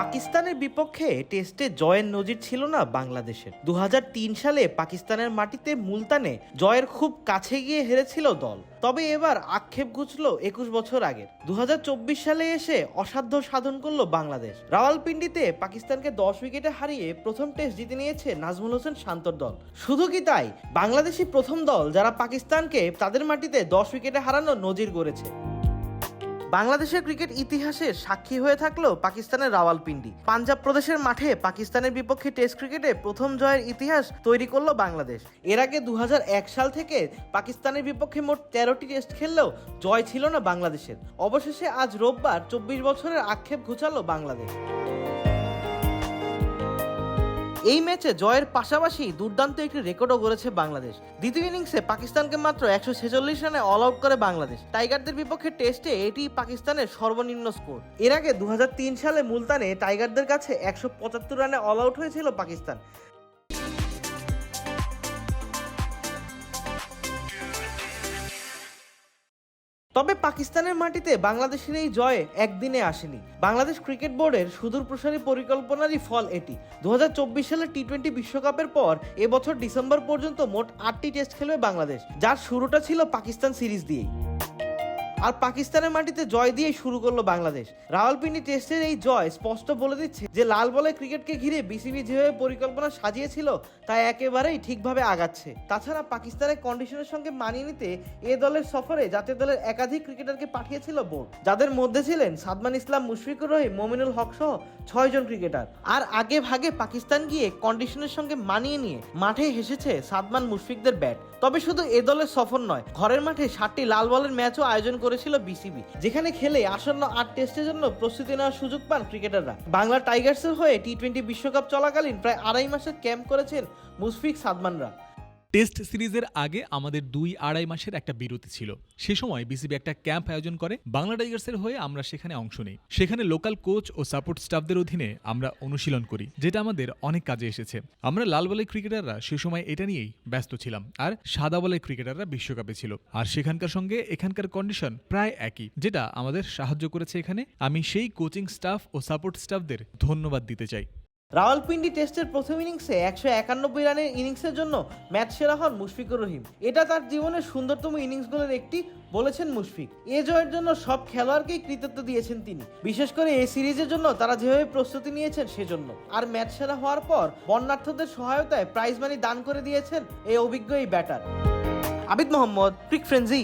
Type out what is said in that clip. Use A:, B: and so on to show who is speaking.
A: পাকিস্তানের বিপক্ষে টেস্টে জয়ের নজির ছিল না বাংলাদেশের। দু হাজার তিন সালে পাকিস্তানের মাটিতে মুলতানে জয়ের খুব কাছে গিয়ে হেরেছিল দল। তবে এবার আক্ষেপ ঘুচলো একুশ বছর আগের। দু সালে এসে অসাধ্য সাধন করল বাংলাদেশ। রাওয়ালপিন্ডিতে পাকিস্তানকে দশ উইকেটে হারিয়ে প্রথম টেস্ট জিতে নিয়েছে নাজমুল হোসেন শান্তর দল। শুধু কি তাই বাংলাদেশি প্রথম দল যারা পাকিস্তানকে তাদের মাটিতে দশ উইকেটে হারানোর নজির গড়েছে। বাংলাদেশের ক্রিকেট ইতিহাসের সাক্ষী হয়ে থাকল পাকিস্তানের রাওয়ালপিন্ডি। পাঞ্জাব প্রদেশের মাঠে পাকিস্তানের বিপক্ষে টেস্ট ক্রিকেটে প্রথম জয়ের ইতিহাস তৈরি করল বাংলাদেশ। এর আগে দু হাজার এক সাল থেকে পাকিস্তানের বিপক্ষে মোট তেরোটি টেস্ট খেললেও জয় ছিল না বাংলাদেশের। অবশেষে আজ রোববার চব্বিশ বছরের আক্ষেপ ঘুচালো বাংলাদেশ। এই ম্যাচে জয়ের পাশাপাশি দুর্দান্ত একটি রেকর্ডও গড়েছে বাংলাদেশ। দ্বিতীয় ইনিংসে পাকিস্তানকে মাত্র একশো ছেচল্লিশ রানে অল আউট করে বাংলাদেশ। টাইগারদের বিপক্ষে টেস্টে এটি পাকিস্তানের সর্বনিম্ন স্কোর। এর আগে দু হাজার তিন সালে মুলতানে টাইগারদের কাছে একশো পঁচাত্তর রানে অল আউট হয়েছিল পাকিস্তান। তবে পাকিস্তানের মাটিতে বাংলাদেশের এই জয় একদিনে আসেনি। বাংলাদেশ ক্রিকেট বোর্ডের সুদূর প্রসারী পরিকল্পনারই ফল এটি। দুহাজার চব্বিশ সালের টি টোয়েন্টি বিশ্বকাপের পর এবছর ডিসেম্বর পর্যন্ত মোট আটটি টেস্ট খেলবে বাংলাদেশ, যার শুরুটা ছিল পাকিস্তান সিরিজ দিয়েই। আর পাকিস্তানের মাটিতে জয় দিয়ে শুরু করল বাংলাদেশ। রাওয়ালপিন্ডি টেস্টের এই জয় স্পষ্ট বলে দিচ্ছে যে লাল বলে ক্রিকেটকে ঘিরে বিসিবি যেভাবে পরিকল্পনা সাজিয়েছিল, তা একেবারেই ঠিকভাবে আগাচ্ছে। তাছাড়া পাকিস্তানের কন্ডিশনের সঙ্গে মানিয়ে নিতে এ দলের সফরে জাতীয় দলের একাধিক ক্রিকেটারকে পাঠিয়েছিল বোর্ড। যাদের মধ্যে ছিলেন সাদমান ইসলাম, মুশফিকুর রহিম, মমিনুল হক সহ ছয়জন ক্রিকেটার আর আগে ভাগে পাকিস্তান গিয়ে কন্ডিশনের সঙ্গে মানিয়ে নিয়ে মাঠে হেসেছে সাদমান মুশফিকদের ব্যাট। তবে শুধু এ দলের সফর নয়, ঘরের মাঠে সাতটি লাল বলের ম্যাচও আয়োজন করেছিল বিসিবি, যেখানে খেলে আসন্ন আট টেস্টের জন্য প্রস্তুতি নেওয়ার সুযোগ পান ক্রিকেটাররা। বাংলা টাইগার্সের হয়ে টি টোয়েন্টি বিশ্বকাপ চলাকালীন প্রায় আড়াই মাসের ক্যাম্প করেছেন মুশফিক সাদমানরা।
B: টেস্ট সিরিজের আগে আমাদের দুই আড়াই মাসের একটা বিরতি ছিল। সে সময় বিসিবি একটা ক্যাম্প আয়োজন করে। বাংলা টাইগার্সের হয়ে আমরা সেখানে অংশ নিই। সেখানে লোকাল কোচ ও সাপোর্ট স্টাফদের অধীনে আমরা অনুশীলন করি, যেটা আমাদের অনেক কাজে এসেছে। আমরা লাল বলের ক্রিকেটাররা সে সময় এটা নিয়েই ব্যস্ত ছিলাম, আর সাদা বলের ক্রিকেটাররা বিশ্বকাপে ছিল। আর সেখানকার সঙ্গে এখানকার কন্ডিশন প্রায় একই, যেটা আমাদের সাহায্য করেছে এখানে। আমি সেই কোচিং স্টাফ ও সাপোর্ট স্টাফদের ধন্যবাদ দিতে চাই।
A: রাওয়ালপিন্ডি টেস্টের প্রথম ইনিংসে একশো একানব্বই রানের ইনিংসের জন্য ম্যাচ সেরা হন মুশফিকুর রহিম। এটা তার জীবনের সুন্দরতম ইনিংসগুলোর একটি, বলেছেন মুশফিক। এ জয়ের জন্য সব খেলোয়াড়কেই কৃতিত্ব দিয়েছেন তিনি। বিশেষ করে এই সিরিজের জন্য তারা যেভাবে প্রস্তুতি নিয়েছেন সেজন্য। আর ম্যাচ সেরা হওয়ার পর বন্যার্থদের সহায়তায় প্রাইজ মানি দান করে দিয়েছেন এই অভিজ্ঞ এই batter. Abid Mohammad, cric frenzy.